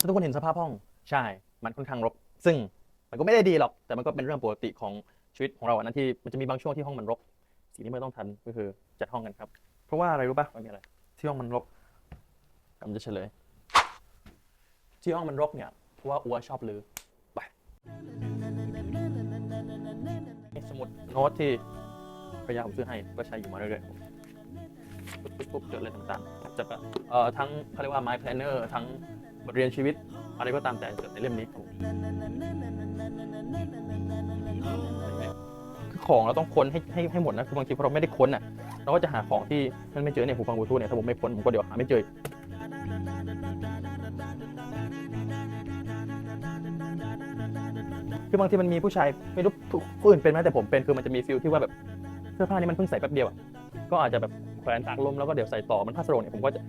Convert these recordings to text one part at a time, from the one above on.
ถ้าทุกคนเห็นสภาพห้องใช่ มันค่อนข้างรก ซึ่งมันก็ไม่ได้ดีหรอก แต่มันก็เป็นเรื่องปกติของชีวิตของเราอะนะที่มันจะมีบางช่วงที่ห้องมันรก สิ่งที่ไม่ต้องทันก็คือจัดห้องกันครับ เพราะว่าอะไรรู้ปะมันมีอะไร ที่ห้องมันรกกำลังจะเฉลย ที่ห้องมันรกเนี่ยเพราะว่าอัวชอบลือไปนี่สมุดโน้ตที่ภรรยาผมซื้อให้ก็ใช้อยู่มาเรื่อยๆปุ๊บปุ๊บปุ๊บจดอะไรต่างๆจะแบบเอ่อทั้งเขาเรียกว่า my planner ทั้ง บทเรียนชีวิตอะไรก็ตามแต่จดในเล่มนี้คือของเราต้องค้นให้ให้ให้หมดนะคือบางทีพอเราไม่ได้ค้นอะเราก็จะหาของที่มันไม่เจอเนี่ยหูฟังบลูทูธเนี่ยถ้าผมไม่ค้นผมก็เดี๋ยวหาไม่เจอคือบางทีมันมีผู้ชายไม่รู้ผู้อื่นเป็นไหมแต่ผมเป็นคือมันจะมีฟิลที่ว่าแบบเสื้อผ้านี่มันเพิ่งใส่แป๊บเดียวอะก็อาจจะแบบแขวนตากลมแล้วก็เดี๋ยวใส่ต่อมันผ้าสโรงเนี่ยผมก็จะ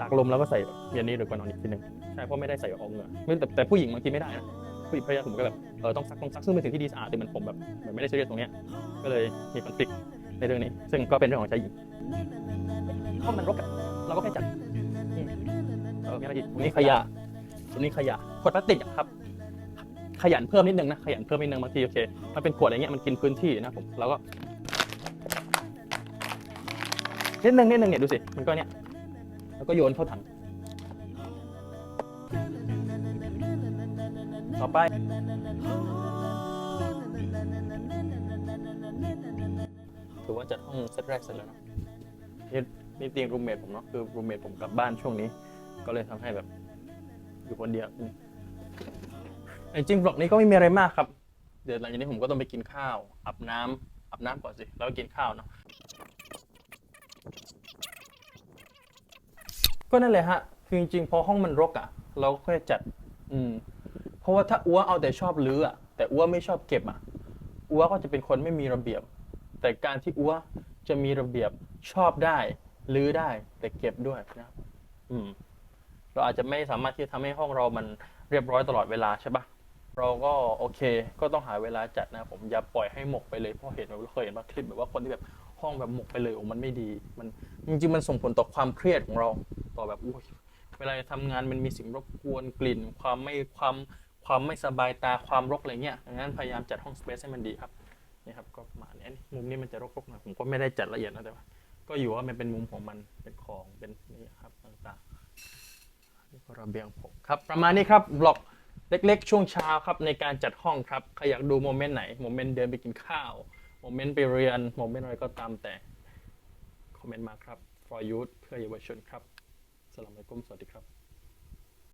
ตากลมแล้วก็ใส่แบบเย็นนี้หรือก่อนนอนอีกทีหนึ่งใช่เพราะไม่ได้ใส่ออกเหงื่อไม่แต่แต่ผู้หญิงบางทีไม่ได้นะผู้หญิงภรรยาผมก็แบบเออต้องซักต้องซักซึ่งเป็นสิ่งที่ดีสะอาดแต่เหมันผมแบบเหมือนไม่ได้เรียสตรงเนี้ยก็เลยมีคอนฟ lict ในเรื่องนี้ ซึ่งก็เป็นเรื่องของชายหญิงห้องมันรกอะเราก็แค่จัดอืมเออมีอะไรอีกตรงนี้ขยะตรงนี้ขยะขวดพลาสติกอะครับ ขยันเพิ่มนิดนึงนะขยันเพิ่มนิดนึงบางทีโอเคมันเป็นขวดอะไรเงี้ยมันกินพื้นที่นะผมเราก็นิดนึงนิดนึงเนี่ยดูสิมันก็เนี่ย แล้วก็โยนเข้าถัง ต่อไป ถือว่าจัดห้องเซตแรกเสร็จแล้วเนะนี่นี่เตียงรูมเมทผมเนาะคือรูมเมทผมกลับบ้านช่วงนี้ ก็เลยทำให้แบบ อยู่คนเดียวจริงๆบล็อกนี้ก็ไม่มีอะไรมากครับ เดี๋ยวหลังจากนี้ผมก็ต้องไปกินข้าวอาบน้ำอาบน้ำก่อนสิ แล้วก็กินข้าวเนาะ ก็นั่นแหละฮะคือจริงๆพอห้องมันรกอะ่ะ เราก็ค่อยจัด อืม เพราะว่าถ้าอัวเอาแต่ชอบรื้ออะแต่อัวไม่ชอบเก็บอะอัวก็จะเป็นคนไม่มีระเบียบ แต่การที่อัวจะมีระเบียบชอบได้รื้อได้ แต่เก็บด้วยนะครับอืม เราอาจจะไม่สามารถที่จะทำให้ห้องเรามันเรียบร้อยตลอดเวลาใช่ปะเราก็โอเค ก็ต้องหาเวลาจัดนะผมอย่าปล่อยให้หมกไปเลยเพราะเห็นแบบเคยเห็นบางคลิปแบบว่าคนที่แบบห้องแบบหมกไปเลยโอ้มันไม่ดี มันจริงๆมันส่งผลต่อความเครียดของเรา อแบบอุ้ยเวลาทำงานมันมีสิ่งรบกวนกลิ่น ความไม่ความความไม่สบายตาความรกอะไรเงี้ยดังนั้นพยายามจัดห้องสเปซให้มันดีครับนี่ครับก็ประมาณนี้นี่มุมนี้มันจะรกๆหน่อยผมก็ไม่ได้จัดละเอียดนะแต่ว่าก็อยู่ว่ามันเป็นมุมของมันเป็นของเป็นนี่ครับต่างๆนี่ก็ระเบียงผมครับประมาณนี้ครับบล็อกเล็กๆ ช่วงเช้าครับในการจัดห้องครับใครอยากดูโมเมนต์ไหนโมเมนต์เดินไปกินข้าวโมเมนต์ไปเรียนโมเมนต์อะไรก็ตามแต่คอมเมนต์มาครับ for youth เพื่อเยาวชนครับ สลามอะลัยกุมสวัสดีครับ